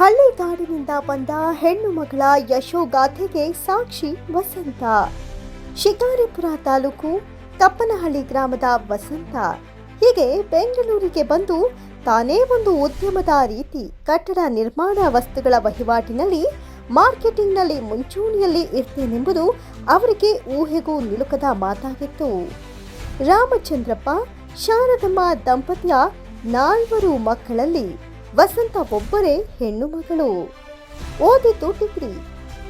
ಹಳ್ಳಿಗಾಡಿನಿಂದ ಬಂದ ಹೆಣ್ಣು ಮಗಳ ಯಶೋಗಾಥೆಗೆ ಸಾಕ್ಷಿ ವಸಂತ. ಶಿಕಾರಿಪುರ ತಾಲೂಕು ತಪ್ಪನಹಳ್ಳಿ ಗ್ರಾಮದ ವಸಂತ. ಹೀಗೆ ಬೆಂಗಳೂರಿಗೆ ಬಂದು ತಾನೇ ಒಂದು ಉದ್ಯಮದ ರೀತಿ ಕಟ್ಟಡ ನಿರ್ಮಾಣ ವಸ್ತುಗಳ ವಹಿವಾಟಿನಲ್ಲಿ ಮಾರ್ಕೆಟಿಂಗ್ನಲ್ಲಿ ಮುಂಚೂಣಿಯಲ್ಲಿ ಇರ್ತೇನೆಂಬುದು ಅವರಿಗೆ ಊಹೆಗೂ ನಿಲುಕದ ಮಾತಾಗಿತ್ತು. ರಾಮಚಂದ್ರಪ್ಪ, ಶಾರದಮ್ಮ ದಂಪತಿಯ ನಾಲ್ವರು ಮಕ್ಕಳಲ್ಲಿ ವಸಂತ ಒಬ್ಬರೇ ಹೆಣ್ಣು ಮಗಳು. ಓದಿದ್ದು ಡಿಗ್ರಿ.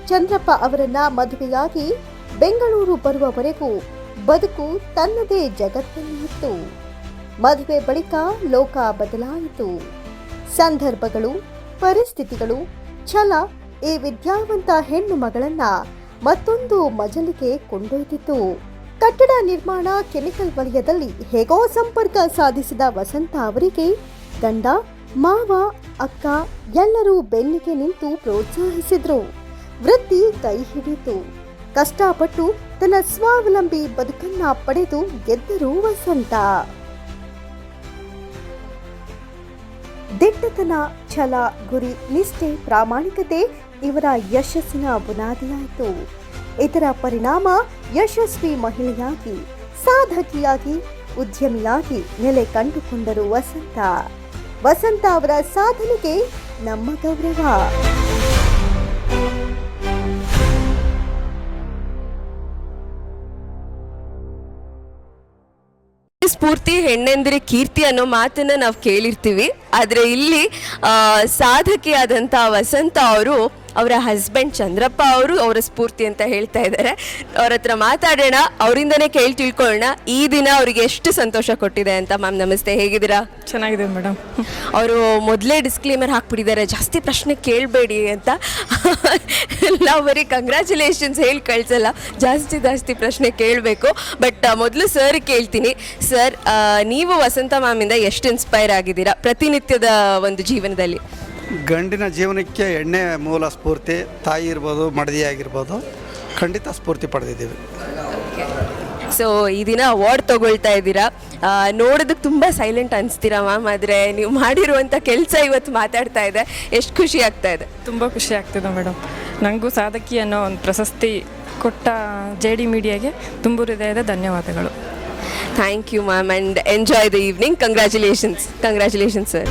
ಚಂದ್ರಪ್ಪ ಅವರನ್ನ ಮದುವೆಯಾಗಿ ಬೆಂಗಳೂರು ಬರುವವರೆಗೂ ಬದುಕು ತನ್ನದೇ ಜಗತ್ತಲ್ಲಿ ಇತ್ತು ಮದುವೆ ಬಳಿಕ ಲೋಕ ಬದಲಾಯಿತು. ಸಂದರ್ಭಗಳು, ಪರಿಸ್ಥಿತಿಗಳು, ಛಲ ಈ ವಿದ್ಯಾವಂತ ಹೆಣ್ಣು ಮಗಳನ್ನ ಮತ್ತೊಂದು ಮಜಲಿಗೆ ಕೊಂಡೊಯ್ದಿತ್ತು. ಕಟ್ಟಡ ನಿರ್ಮಾಣ ಕೆಮಿಕಲ್ ವಲಯದಲ್ಲಿ ಹೇಗೋ ಸಂಪರ್ಕ ಸಾಧಿಸಿದ ವಸಂತ ಅವರಿಗೆ ಗಂಡ ಮಾವ, ಅಕ್ಕ ಎಲ್ಲರೂ ಬೆನ್ನಿಗೆ ನಿಂತು ಪ್ರೋತ್ಸಾಹಿಸಿದ್ರು. ವೃತ್ತಿ ಕೈ ಹಿಡಿತು ಕಷ್ಟಪಟ್ಟು ತನ್ನ ಸ್ವಾವಲಂಬಿ ಬದುಕನ್ನ ಪಡೆದು ಗೆದ್ದರು ವಸಂತ. ದಿಟ್ಟತನ, ಛಲ, ಗುರಿ, ನಿಷ್ಠೆ, ಪ್ರಾಮಾಣಿಕತೆ ಇವರ ಯಶಸ್ಸಿನ ಬುನಾದಿಯಾಯಿತು. ಇದರ ಪರಿಣಾಮ ಯಶಸ್ವಿ ಮಹಿಳೆಯಾಗಿ, ಸಾಧಕಿಯಾಗಿ, ಉದ್ಯಮಿಯಾಗಿ ನೆಲೆ ಕಂಡುಕೊಂಡರು ವಸಂತ. ವಸಂತ ಅವರ ಸಾಧನೆಗೆ ನಮ್ಮ ಗೌರವ. ಸ್ಫೂರ್ತಿ, ಹೆಣ್ಣೆಂದರೆ ಕೀರ್ತಿ ಅನ್ನೋ ಮಾತನ್ನ ನಾವು ಕೇಳಿರ್ತೀವಿ. ಆದರೆ ಇಲ್ಲಿ ಸಾಧಕಿಯಾದಂತ ವಸಂತ ಅವರು ಅವರ ಹಸ್ಬೆಂಡ್ ಚಂದ್ರಪ್ಪ ಅವರು ಅವರ ಸ್ಫೂರ್ತಿ ಅಂತ ಹೇಳ್ತಾ ಇದ್ದಾರೆ. ಅವ್ರ ಹತ್ರ ಮಾತಾಡೋಣ ಅವರಿಂದನೇ ಕೇಳಿ ತಿಳ್ಕೊಳ್ಳೋಣ ಈ ದಿನ ಅವರಿಗೆ ಎಷ್ಟು ಸಂತೋಷ ಕೊಟ್ಟಿದೆ ಅಂತ ಮ್ಯಾಮ್ ನಮಸ್ತೆ ಹೇಗಿದ್ದೀರಾ? ಚೆನ್ನಾಗಿದೆ ಮೇಡಮ್. ಅವರು ಮೊದಲೇ ಡಿಸ್ಕ್ಲೇಮರ್ ಹಾಕ್ಬಿಟ್ಟಿದ್ದಾರೆ ಜಾಸ್ತಿ ಪ್ರಶ್ನೆ ಕೇಳಬೇಡಿ ಅಂತ. ಎಲ್ಲ ಬರೀ ಕಂಗ್ರ್ಯಾಚುಲೇಷನ್ಸ್ ಹೇಳಿ ಕಳಿಸಲ್ಲ ಜಾಸ್ತಿ ಜಾಸ್ತಿ ಪ್ರಶ್ನೆ ಕೇಳಬೇಕು. ಬಟ್ ಮೊದಲು ಸರ್ ಕೇಳ್ತೀನಿ. ಸರ್ ನೀವು ವಸಂತ ಮ್ಯಾಮಿಂದ ಎಷ್ಟು ಇನ್ಸ್ಪೈರ್ ಆಗಿದ್ದೀರಾ ಪ್ರತಿನಿತ್ಯದ ಒಂದು ಜೀವನದಲ್ಲಿ? ಗಂಡಿನ ಜೀವನಕ್ಕೆ ಎಣ್ಣೆ ಮೂಲ ಸ್ಫೂರ್ತಿ ತಾಯಿ ಇರ್ಬೋದು ಮಡದಿ ಆಗಿರ್ಬೋದು ಖಂಡಿತ ಸ್ಫೂರ್ತಿ ಪಡೆದಿದ್ದೀವಿ. ಸೊ ಈ ದಿನ ಅವಾರ್ಡ್ ತಗೊಳ್ತಾ ಇದ್ದೀರಾ? ನೋಡೋದಕ್ಕೆ ತುಂಬ ಸೈಲೆಂಟ್ ಅನಿಸ್ತೀರಾ ಮ್ಯಾಮ್ ಆದರೆ ನೀವು ಮಾಡಿರುವಂಥ ಕೆಲಸ ಇವತ್ತು ಮಾತಾಡ್ತಾ ಇದೆ. ಎಷ್ಟು ಖುಷಿ ಆಗ್ತಾ ಇದೆ? ತುಂಬ ಖುಷಿ ಆಗ್ತಿದೆ ಮೇಡಮ್ ನನಗೂ ಸಾಧಕಿ ಅನ್ನೋ ಒಂದು ಪ್ರಶಸ್ತಿ ಕೊಟ್ಟ ಜೆ ಡಿ ಮೀಡಿಯಾಗೆ ತುಂಬ ಹೃದಯದ ಧನ್ಯವಾದಗಳು. Thank you ma'am and enjoy the evening congratulations congratulations sir